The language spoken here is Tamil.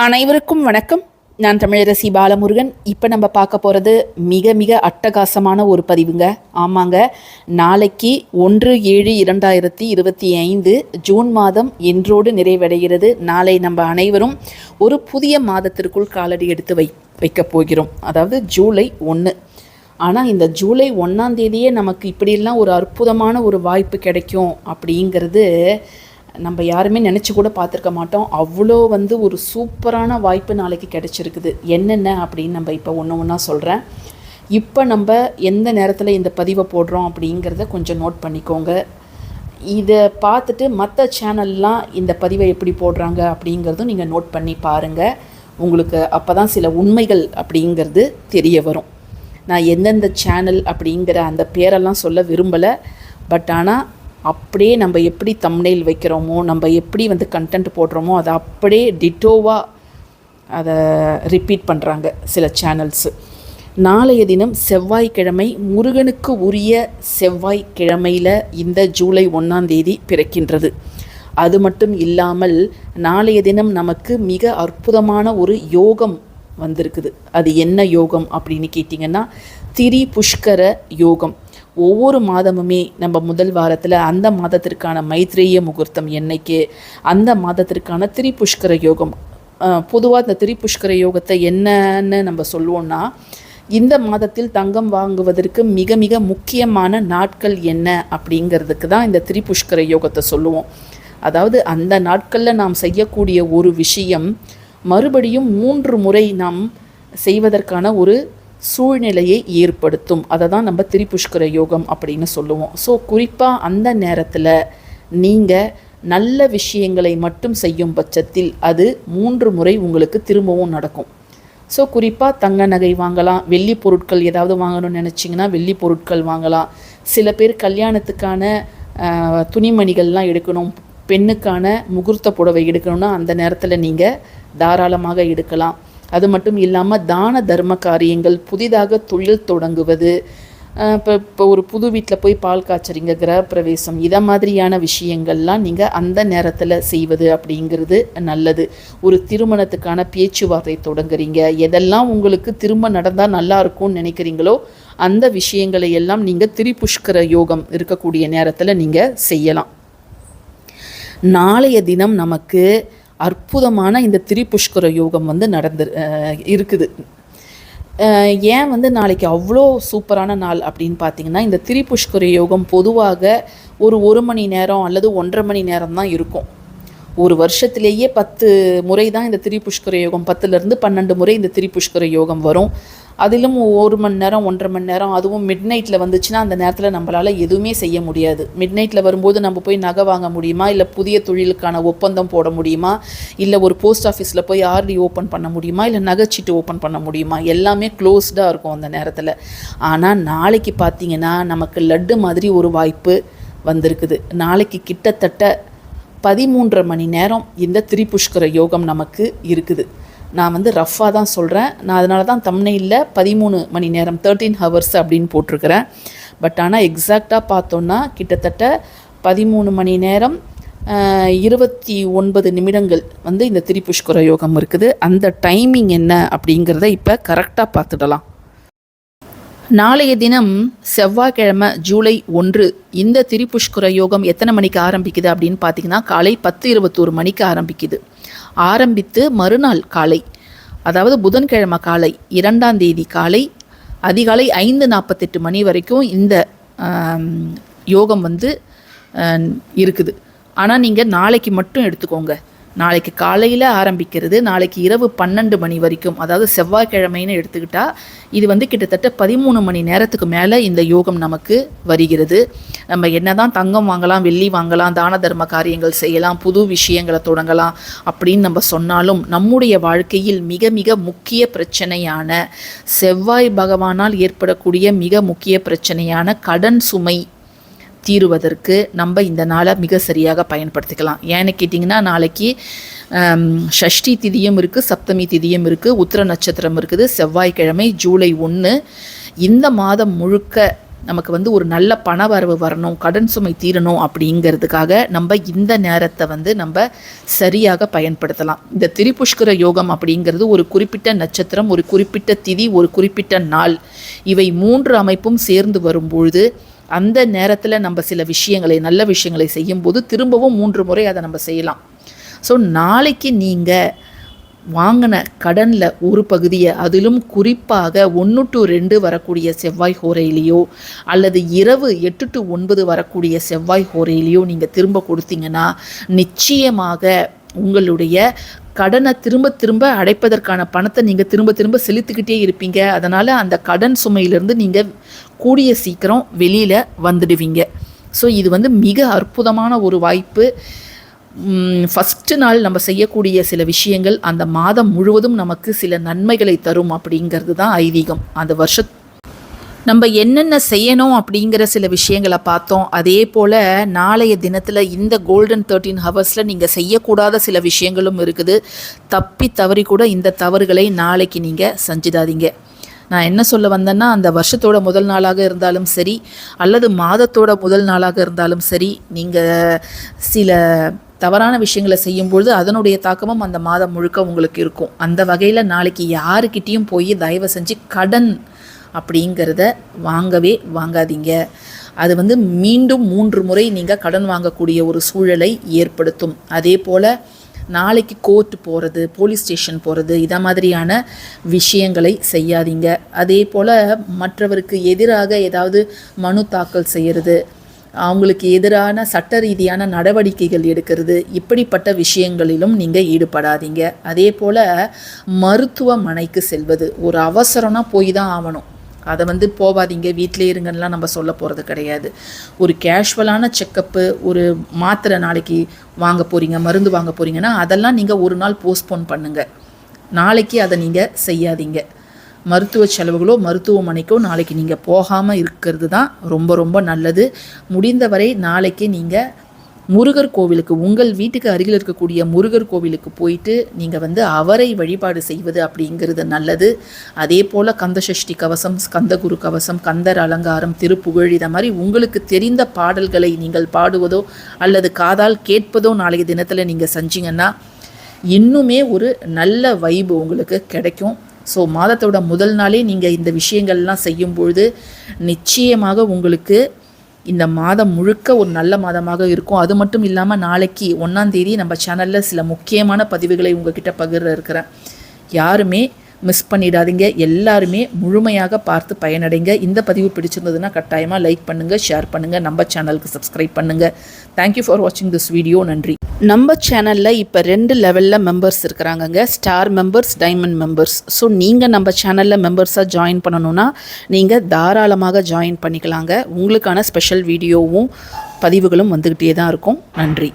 அனைவருக்கும் வணக்கம். நான் தமிழரசி பாலமுருகன். இப்போ நம்ம பார்க்க போகிறது மிக மிக அட்டகாசமான ஒரு பதிவுங்க. ஆமாங்க. நாளைக்கு ஒன்று ஏழு இரண்டாயிரத்தி இருபத்தி ஐந்து ஜூன் மாதம் என்றோடு நிறைவடைகிறது. நாளை நம்ம அனைவரும் ஒரு புதிய மாதத்திற்குள் காலடி எடுத்து வை வைக்கப் போகிறோம். அதாவது ஜூலை ஒன்று ஆனால் இந்த ஜூலை ஒன்றாம் தேதியே நமக்கு இப்படியெல்லாம் ஒரு அற்புதமான ஒரு வாய்ப்பு கிடைக்கும் அப்படிங்கிறது நம்ம யாருமே நினச்சி கூட பார்த்துருக்க மாட்டோம். அவ்வளோ வந்து ஒரு சூப்பரான வாய்ப்பு நாளைக்கு கிடச்சிருக்குது. என்னென்ன அப்படின்னு நம்ம இப்போ ஒன்று ஒன்றா சொல்கிறேன் இப்போ நம்ம எந்த நேரத்தில் இந்த பதிவை போடுறோம் அப்படிங்கிறத கொஞ்சம் நோட் பண்ணிக்கோங்க. இதை பார்த்துட்டு மற்ற சேனல்லாம் இந்த பதிவை எப்படி போடுறாங்க அப்படிங்கிறதும் நீங்கள் நோட் பண்ணி பாருங்கள் உங்களுக்கு அப்போ தான் சில உண்மைகள் அப்படிங்கிறது தெரிய வரும். நான் எந்தெந்த சேனல் அப்படிங்கிற அந்த பேரெல்லாம் சொல்ல விரும்பலை. பட் ஆனால் அப்படியே நம்ம எப்படி தம்னையில் வைக்கிறோமோ நம்ம எப்படி வந்து கண்டென்ட் போடுறோமோ அதை அப்படியே டிட்டோவாக அதை ரிப்பீட் பண்ணுறாங்க சில சேனல்ஸு நாளைய தினம் செவ்வாய்க்கிழமை முருகனுக்கு உரிய செவ்வாய்க்கிழமையில் இந்த ஜூலை ஒன்றாம் தேதி பிறக்கின்றது. அது மட்டும் இல்லாமல் நாளைய தினம் நமக்கு மிக அற்புதமான ஒரு யோகம் வந்திருக்குது. அது என்ன யோகம் அப்படின்னு கேட்டிங்கன்னா திரி புஷ்கர யோகம். ஒவ்வொரு மாதமுமே நம்ம முதல் வாரத்தில் அந்த மாதத்திற்கான மைத்ரேய முகூர்த்தம் என்னைக்கு அந்த மாதத்திற்கான திரிபுஷ்கர யோகம் பொதுவாக இந்த திரிபுஷ்கர யோகத்தை என்னன்னு நம்ம சொல்லுவோம்னா இந்த மாதத்தில் தங்கம் வாங்குவதற்கு மிக மிக முக்கியமான நாட்கள் என்ன அப்படிங்கிறதுக்கு தான் இந்த திரிபுஷ்கர யோகத்தை சொல்லுவோம். அதாவது அந்த நாட்களில் நாம் செய்யக்கூடிய ஒரு விஷயம் மறுபடியும் மூன்று முறை நாம் செய்வதற்கான ஒரு சூழ்நிலையை ஏற்படுத்தும். அதை தான் நம்ம திரிபுஷ்கர யோகம் அப்படின்னு சொல்லுவோம். ஸோ குறிப்பாக அந்த நேரத்தில் நீங்கள் நல்ல விஷயங்களை மட்டும் செய்யும் பட்சத்தில் அது மூன்று முறை உங்களுக்கு திரும்பவும் நடக்கும். ஸோ குறிப்பாக தங்க நகை வாங்கலாம் வெள்ளி பொருட்கள் ஏதாவது வாங்கணும்னு நினச்சிங்கன்னா வெள்ளி பொருட்கள் வாங்கலாம். சில பேர் கல்யாணத்துக்கான துணிமணிகள்லாம் எடுக்கணும். பெண்ணுக்கான முகூர்த்த புடவை எடுக்கணும்னா அந்த நேரத்தில் நீங்கள் தாராளமாக எடுக்கலாம். அது மட்டும் இல்லாமல் தான தர்ம காரியங்கள் புதிதாக தொழில் தொடங்குவது இப்போ இப்போ ஒரு புது வீட்டில் போய் பால் காய்ச்சறீங்க கிரகப்பிரவேசம் இதை மாதிரியான விஷயங்கள்லாம் நீங்கள் அந்த நேரத்தில் செய்வது அப்படிங்கிறது நல்லது. ஒரு திருமணத்துக்கான பேச்சுவார்த்தை தொடங்குறீங்க எதெல்லாம் உங்களுக்கு திரும்ப நடந்தால் நல்லா இருக்கும்னு நினைக்கிறீங்களோ அந்த விஷயங்களை எல்லாம் நீங்கள் திரிபுஷ்கர யோகம் இருக்கக்கூடிய நேரத்தில் நீங்கள் செய்யலாம். நாளைய தினம் நமக்கு அற்புதமான இந்த திரிபுஷ்கர யோகம் வந்து நடந்து இருக்குது. ஏன் வந்து நாளைக்கு அவ்வளோ சூப்பரான நாள் அப்படின்னு பார்த்தீங்கன்னா இந்த திரிபுஷ்கர யோகம் பொதுவாக ஒரு ஒரு மணி நேரம் அல்லது ஒன்றரை மணி நேரம் தான் இருக்கும். ஒரு வருஷத்திலேயே பத்து முறை தான் இந்த திரிபுஷ்கர யோகம் பத்துலேருந்து பன்னெண்டு முறை இந்த திரிபுஷ்கர யோகம் வரும். அதிலும் ஒரு மணி நேரம் ஒன்றரை மணி நேரம் அதுவும் மிட் நைட்டில் வந்துச்சுன்னா அந்த நேரத்தில் நம்மளால் எதுவுமே செய்ய முடியாது. மிட் நைட்டில் வரும்போது நம்ம போய் நகை வாங்க முடியுமா? இல்லை புதிய தொழிலுக்கான ஒப்பந்தம் போட முடியுமா? இல்லை ஒரு போஸ்ட் ஆஃபீஸில் போய் ஆர்டி ஓப்பன் பண்ண முடியுமா? இல்லை நகைச்சீட்டு ஓப்பன் பண்ண முடியுமா? எல்லாமே க்ளோஸ்டாக இருக்கும் அந்த நேரத்தில். ஆனால் நாளைக்கு பார்த்தீங்கன்னா நமக்கு லட்டு மாதிரி ஒரு வாய்ப்பு வந்திருக்குது. நாளைக்கு கிட்டத்தட்ட பதிமூன்றரை மணி நேரம் இந்த திரிபுஷ்கர யோகம் நமக்கு இருக்குது. நான் வந்து ரஃப்பாக தான் சொல்கிறேன் நான் அதனால தான் தம்னையில் பதிமூணு மணி நேரம் தேர்ட்டீன் ஹவர்ஸ் அப்படின்னு போட்டிருக்கிறேன். பட் ஆனால் எக்ஸாக்டாக பார்த்தோன்னா கிட்டத்தட்ட பதிமூணு மணி நேரம் இருபத்தி ஒன்பது நிமிடங்கள் வந்து இந்த திரிபுஷ்கர யோகம் இருக்குது. அந்த டைமிங் என்ன அப்படிங்கிறத இப்போ கரெக்டாக பார்த்துடலாம். நாளைய தினம் செவ்வாய்க்கிழமை ஜூலை ஒன்று இந்த திரிபுஷ்கர யோகம் எத்தனை மணிக்கு ஆரம்பிக்குது அப்படின்னு பார்த்தீங்கன்னா காலை பத்து இருபத்தோரு மணிக்கு ஆரம்பிக்குது. ஆரம்பித்து மறுநாள் காலை அதாவது புதன்கிழமை காலை இரண்டாம் தேதி காலை அதிகாலை ஐந்து நாற்பத்தெட்டு மணி வரைக்கும் இந்த யோகம் வந்து இருக்குது. ஆனால் நீங்கள் நாளைக்கு மட்டும் எடுத்துக்கோங்க. நாளைக்கு காலையில் ஆரம்பிக்கிறது நாளைக்கு இரவு பன்னெண்டு மணி வரைக்கும். அதாவது செவ்வாய்க்கிழமைன்னு எடுத்துக்கிட்டால் இது வந்து கிட்டத்தட்ட பதிமூணு மணி நேரத்துக்கு மேலே இந்த யோகம் நமக்கு வருகிறது. நம்ம என்ன தான் தங்கம் வாங்கலாம் வெள்ளி வாங்கலாம் தான தர்ம காரியங்கள் செய்யலாம் புது விஷயங்களை தொடங்கலாம் அப்படின்னு நம்ம சொன்னாலும் நம்முடைய வாழ்க்கையில் மிக மிக முக்கிய பிரச்சனையான செவ்வாய் பகவானால் ஏற்படக்கூடிய மிக முக்கிய பிரச்சனையான கடன் சுமை தீருவதற்கு நம்ம இந்த நாளை மிக சரியாக பயன்படுத்திக்கலாம். ஏன்னு கேட்டிங்கன்னா நாளைக்கு ஷஷ்டி திதியும் இருக்குது சப்தமி திதியும் இருக்குது உத்திர நட்சத்திரம் இருக்குது செவ்வாய்க்கிழமை ஜூலை ஒன்று இந்த மாதம் முழுக்க நமக்கு வந்து ஒரு நல்ல பண வரவு வரணும் கடன் சுமை தீரணும் அப்படிங்கிறதுக்காக நம்ம இந்த நேரத்தை வந்து நம்ம சரியாக பயன்படுத்தலாம். இந்த திரிபுஷ்கர யோகம் அப்படிங்கிறது ஒரு குறிப்பிட்ட நட்சத்திரம் ஒரு குறிப்பிட்ட திதி ஒரு குறிப்பிட்ட நாள். இவை மூன்று அமைப்பும் சேர்ந்து வரும்பொழுது அந்த நேரத்தில் நம்ம சில விஷயங்களை நல்ல விஷயங்களை செய்யும்போது திரும்பவும் மூன்று முறை அதை நம்ம செய்யலாம். ஸோ நாளைக்கு நீங்கள் வாங்கின கடனில் ஒரு பகுதியை அதிலும் குறிப்பாக ஒன்று டு ரெண்டு வரக்கூடிய செவ்வாய் ஹோரையிலையோ அல்லது இரவு எட்டு டு ஒன்பது வரக்கூடிய செவ்வாய் ஹோரையிலையோ நீங்கள் திரும்ப கொடுத்தீங்கன்னா நிச்சயமாக உங்களுடைய கடனை திரும்ப திரும்ப அடைப்பதற்கான பணத்தை நீங்கள் திரும்ப திரும்ப செலுத்திக்கிட்டே இருப்பீங்க. அதனால் அந்த கடன் சுமையிலிருந்து நீங்கள் கூடிய சீக்கிரம் வெளியில் வந்துடுவீங்க. ஸோ இது வந்து மிக அற்புதமான ஒரு வாய்ப்பு. ஃபஸ்ட்டு நாள் நம்ம செய்யக்கூடிய சில விஷயங்கள் அந்த மாதம் முழுவதும் நமக்கு சில நன்மைகளை தரும் அப்படிங்கிறது தான் ஐதீகம். அந்த வருஷ நம்ம என்னென்ன செய்யணும் அப்படிங்கிற சில விஷயங்களை பார்த்தோம். அதே போல் நாளைய தினத்தில் இந்த கோல்டன் தேர்ட்டீன் ஹவர்ஸில் நீங்கள் செய்யக்கூடாத சில விஷயங்களும் இருக்குது. தப்பி தவறி கூட இந்த தவறுகளை நாளைக்கு நீங்கள் செஞ்சிடாதீங்க. நான் என்ன சொல்ல வந்தேன்னா அந்த வருஷத்தோட முதல் நாளாக இருந்தாலும் சரி அல்லது மாதத்தோட முதல் நாளாக இருந்தாலும் சரி நீங்கள் சில தவறான விஷயங்களை செய்யும்பொழுது அதனுடைய தாக்கமும் அந்த மாதம் முழுக்க உங்களுக்கு இருக்கும். அந்த வகையில் நாளைக்கு யாருக்கிட்டேயும் போய் தயவு செஞ்சு கடன் அப்படிங்கிறத வாங்கவே வாங்காதீங்க. அது வந்து மீண்டும் மூன்று முறை நீங்கள் கடன் வாங்கக்கூடிய ஒரு சூழலை ஏற்படுத்தும். அதே போல் நாளைக்கு கோர்ட் போகிறது போலீஸ் ஸ்டேஷன் போகிறது இதை மாதிரியான விஷயங்களை செய்யாதீங்க. அதே போல் மற்றவருக்கு எதிராக ஏதாவது மனு தாக்கல் செய்கிறது அவங்களுக்கு எதிரான சட்ட ரீதியான நடவடிக்கைகள் எடுக்கிறது இப்படிப்பட்ட விஷயங்களிலும் நீங்கள் ஈடுபடாதீங்க. அதே போல் மருத்துவமனைக்கு செல்வது ஒரு அவசரம்னா போய் தான் ஆகணும். அதை வந்து போகாதீங்க வீட்டிலே இருங்கன்னெலாம் நம்ம சொல்ல போகிறது கிடையாது. ஒரு கேஷுவலான செக்கப்பு ஒரு மாத்திரை நாளைக்கு வாங்க போகிறீங்க மருந்து வாங்க போகிறீங்கன்னா அதெல்லாம் நீங்கள் ஒரு நாள் போஸ்ட்போன் பண்ணுங்கள் நாளைக்கு அதை நீங்கள் செய்யாதீங்க. மருத்துவ செலவுகளோ மருத்துவமனைக்கோ நாளைக்கு நீங்கள் போகாமல் இருக்கிறது தான் ரொம்ப ரொம்ப நல்லது. முடிந்தவரை நாளைக்கு நீங்கள் முருகர் கோவிலுக்கு உங்கள் வீட்டுக்கு அருகில் இருக்கக்கூடிய முருகர் கோவிலுக்கு போயிட்டு நீங்கள் வந்து அவரை வழிபாடு செய்வது அப்படிங்கிறது நல்லது. அதே போல் கந்தசஷ்டி கவசம் ஸ்கந்தகுரு கவசம் கந்தர் அலங்காரம் திருப்புகழ் இதை மாதிரி உங்களுக்கு தெரிந்த பாடல்களை நீங்கள் பாடுவதோ அல்லது காதால் கேட்பதோ நாளைய தினத்தில் நீங்கள் செஞ்சீங்கன்னா இன்னுமே ஒரு நல்ல வைப்பு உங்களுக்கு கிடைக்கும். ஸோ மாதத்தோட முதல் நாளே நீங்கள் இந்த விஷயங்கள்லாம் செய்யும்பொழுது நிச்சயமாக உங்களுக்கு இந்த மாதம் முழுக்க ஒரு நல்ல மாதமாக இருக்கும். அது மட்டும் இல்லாமல் நாளைக்கு ஒன்றாந்தேதி நம்ம சேனலில் சில முக்கியமான பதிவுகளை உங்ககிட்ட பகிர இருக்கிறேன். யாருமே மிஸ் பண்ணிடாதீங்க. எல்லாருமே முழுமையாக பார்த்து பயனடைங்க. இந்த பதிவு பிடிச்சிருந்ததுன்னா கட்டாயமாக லைக் பண்ணுங்கள் ஷேர் பண்ணுங்கள் நம்ம சேனலுக்கு சப்ஸ்கிரைப் பண்ணுங்கள் தேங்க்யூ ஃபார் வாட்சிங் திஸ் வீடியோ நன்றி. நம்ம சேனலில் இப்போ ரெண்டு லெவலில் members இருக்கிறாங்கங்க. Star members diamond members so நீங்கள் நம்ம சேனலில் மெம்பர்ஸாக ஜாயின் பண்ணணுன்னா நீங்கள் தாராளமாக ஜாயின் பண்ணிக்கலாங்க. உங்களுக்கான ஸ்பெஷல் வீடியோவும் பதிவுகளும் வந்துக்கிட்டே தான் இருக்கும். நன்றி.